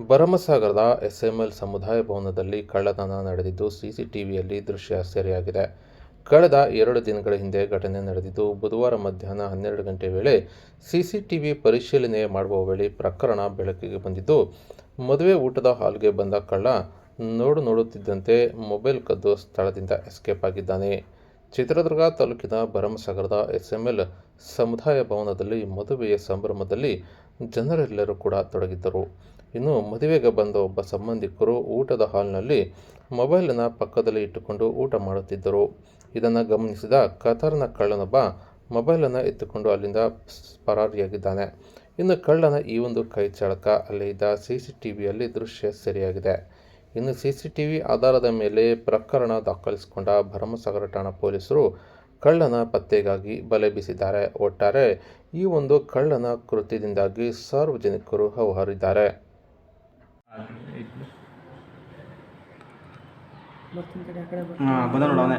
ಭರಮಸಾಗರದ ಎಸ್ಎಂಎಲ್ ಸಮುದಾಯ ಭವನದಲ್ಲಿ ಕಳ್ಳತನ ನಡೆದಿದ್ದು ಸಿಸಿಟಿವಿಯಲ್ಲಿ ದೃಶ್ಯ ಸೆರೆಯಾಗಿದೆ. ಕಳೆದ ಎರಡು ದಿನಗಳ ಹಿಂದೆ ಘಟನೆ ನಡೆದಿದ್ದು, ಬುಧವಾರ ಮಧ್ಯಾಹ್ನ ಹನ್ನೆರಡು ಗಂಟೆ ವೇಳೆ ಸಿಸಿಟಿವಿ ಪರಿಶೀಲನೆ ಮಾಡುವ ವೇಳೆ ಪ್ರಕರಣ ಬೆಳಕಿಗೆ ಬಂದಿದ್ದು, ಮದುವೆ ಊಟದ ಹಾಲ್ಗೆ ಬಂದ ಕಳ್ಳ ನೋಡು ನೋಡುತ್ತಿದ್ದಂತೆ ಮೊಬೈಲ್ ಕದ್ದು ಸ್ಥಳದಿಂದ ಎಸ್ಕೇಪ್ ಆಗಿದ್ದಾನೆ. ಚಿತ್ರದುರ್ಗ ತಾಲೂಕಿನ ಭರಮಸಾಗರದ ಎಸ್ಎಂಎಲ್ ಸಮುದಾಯ ಭವನದಲ್ಲಿ ಮದುವೆಯ ಸಂಭ್ರಮದಲ್ಲಿ ಜನರೆಲ್ಲರೂ ಕೂಡ ತೊಡಗಿದ್ದರು. ಇನ್ನು ಮದುವೆಗೆ ಬಂದ ಒಬ್ಬ ಸಂಬಂಧಿಕರು ಊಟದ ಹಾಲ್ನಲ್ಲಿ ಮೊಬೈಲನ್ನು ಪಕ್ಕದಲ್ಲಿ ಇಟ್ಟುಕೊಂಡು ಊಟ ಮಾಡುತ್ತಿದ್ದರು. ಇದನ್ನು ಗಮನಿಸಿದ ಕತಾರ್ನ ಕಳ್ಳನೊಬ್ಬ ಮೊಬೈಲನ್ನು ಎತ್ತುಕೊಂಡು ಅಲ್ಲಿಂದ ಪರಾರಿಯಾಗಿದ್ದಾನೆ. ಇನ್ನು ಕಳ್ಳನ ಈ ಒಂದು ಕೈ ಚಳಕ ಅಲ್ಲಿ ಇದ್ದ ಸಿ ಸಿ ಟಿ ವಿಯಲ್ಲಿ ದೃಶ್ಯ ಸೆರೆಯಾಗಿದೆ. ಇನ್ನು ಸಿ ಸಿ ಟಿ ವಿ ಆಧಾರದ ಮೇಲೆ ಪ್ರಕರಣ ದಾಖಲಿಸಿಕೊಂಡ ಭರಮಸಾಗರ ಠಾಣಾ ಪೊಲೀಸರು ಕಳ್ಳನ ಪತ್ತೆಗಾಗಿ ಬಲೆ ಬೀಸಿದ್ದಾರೆ. ಒಟ್ಟಾರೆ ಈ ಒಂದು ಕಳ್ಳನ ಕೃತ್ಯದಿಂದಾಗಿ ಸಾರ್ವಜನಿಕರು ಹೌಹಾರಿದ್ದಾರೆ ಬರ್ತೀನಿ ಕಡೆ ಆ ಕಡೆ ಬರ್ತೀನಿ ಹಾಂ ಬಂದ ನೋಡು ಅವನೇ.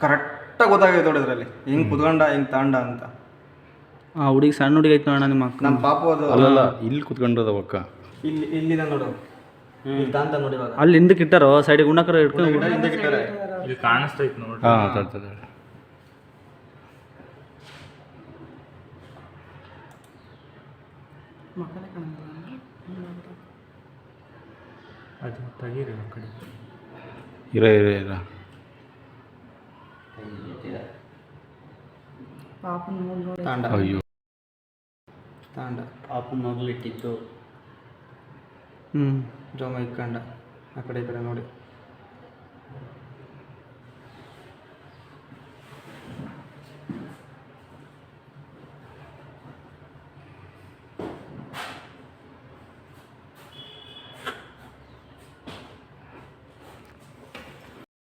ಕರೆಕ್ಟಾಗಿ ಗೊತ್ತಾಗೈತೆ ನೋಡಿ ಇದರಲ್ಲಿ. ಹಿಂಗೆ ಕುತ್ಕೊಂಡ ಹಿಂಗೆ ತಾಂಡ ಅಂತ. ಆ ಹುಡುಗಿ ಸಣ್ಣ ಹುಡುಗಿ ಐತೆ ನೋಡೋಣ ನಿಮ್ಮ ಅಕ್ಕ. ನಮ್ಮ ಪಾಪು ಅದು ಅಲ್ಲಲ್ಲ ಇಲ್ಲಿ ಕುತ್ಕೊಂಡದ ಅಕ್ಕ. ಇಲ್ಲಿ ಇಲ್ಲಿದೆ ನೋಡು. ಇಲ್ಲಿ ತಾಂತ ನೋಡಿ ಇವಾಗ. ಅಲ್ಲಿ ಹಿಂದಕ್ಕೆ ಇಟ್ಟಾರೋ? ಸೈಡಿಗೆ ಉಣ್ಣಕರ ಇಟ್ಕೊಂಡು ಹಿಂದಕ್ಕೆ ಇಟ್ಟಾರೆ. ಹಾಂ ತರ್ತದೆ ಮಕ್ಕಳೇ ಕಾಣಂಗಿಲ್ಲ ಇರ ಇರ ಇರ ಪಾಪನ ನೋಡಿ ನೋಡಿ ತಾಂಡ ಅಯ್ಯೋ ತಾಂಡ ಪಾಪು ಮಗಳಿಟ್ಟಿತ್ತು ಹ್ಞೂ ಜೋಮ ಇಟ್ಕೊಂಡ ಆ ಕಡೆ ಈ ಕಡೆ ನೋಡಿ